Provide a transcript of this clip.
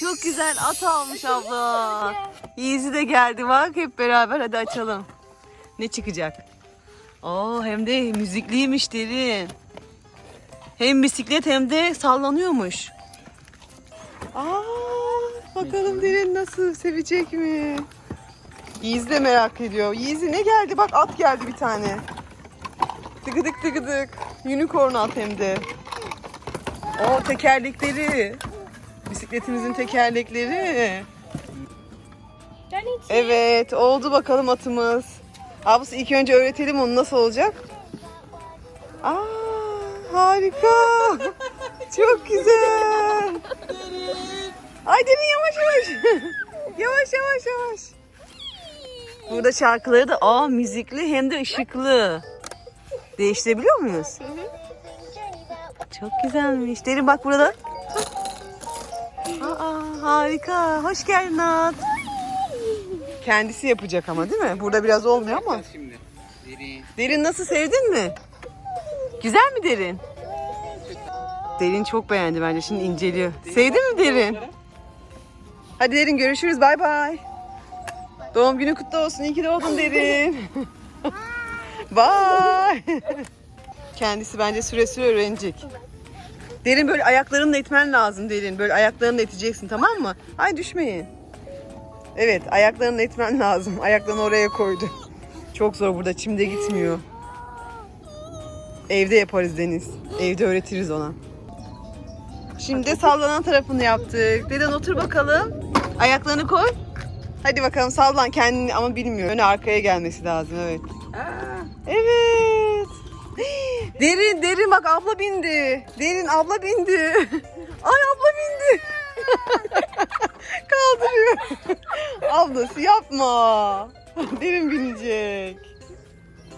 çok güzel at almış abla. Yiğizi de geldi bak hep beraber hadi açalım. Ne çıkacak? Oo hem de müzikliymiş derin. Hem bisiklet hem de sallanıyormuş. Aa, bakalım derin nasıl sevecek mi? Yiğiz de merak ediyor. Yiğiz'i ne geldi? Bak at geldi bir tane. Tıkıdık tıkıdık. Unicorn at hem de. O tekerlekleri. Bisikletimizin tekerlekleri. Ben hiç Evet oldu bakalım atımız. Ablası ilk önce öğretelim onu nasıl olacak. Aa harika. Çok güzel. Ay demin yavaş yavaş. yavaş yavaş yavaş. Burada şarkıları da aa müzikli hem de ışıklı. Değiştirebiliyor muyuz? Çok güzelmiş. Derin bak burada. Harika. Hoş geldin Nat. Kendisi yapacak ama değil mi? Burada biraz olmuyor ama. Şimdi. Derin. Derin nasıl sevdin mi? Güzel mi Derin? Derin çok beğendi bence. Şimdi inceliyor. Sevdin mi Derin? Hadi Derin görüşürüz. Bay bay. Doğum günü kutlu olsun. İyi ki doğdun Derin. Bay. Kendisi bence süre süre öğrenecek. Derin böyle ayaklarınla itmen lazım Derin. Böyle ayaklarınla iteceksin tamam mı? Ay düşmeyin. Evet ayaklarını itmen lazım. Ayaklarını oraya koydu. Çok zor burada çimde gitmiyor. Evde yaparız Deniz. Evde öğretiriz ona. Şimdi sallanan tarafını yaptık. Deden otur bakalım. Ayaklarını koy. Hadi bakalım sallan kendini ama bilmiyor. Öne arkaya gelmesi lazım evet. Evet. Derin derin bak abla bindi. Derin abla bindi. Ay abla bindi. Kaldırıyor. Ablası yapma. Derin binecek.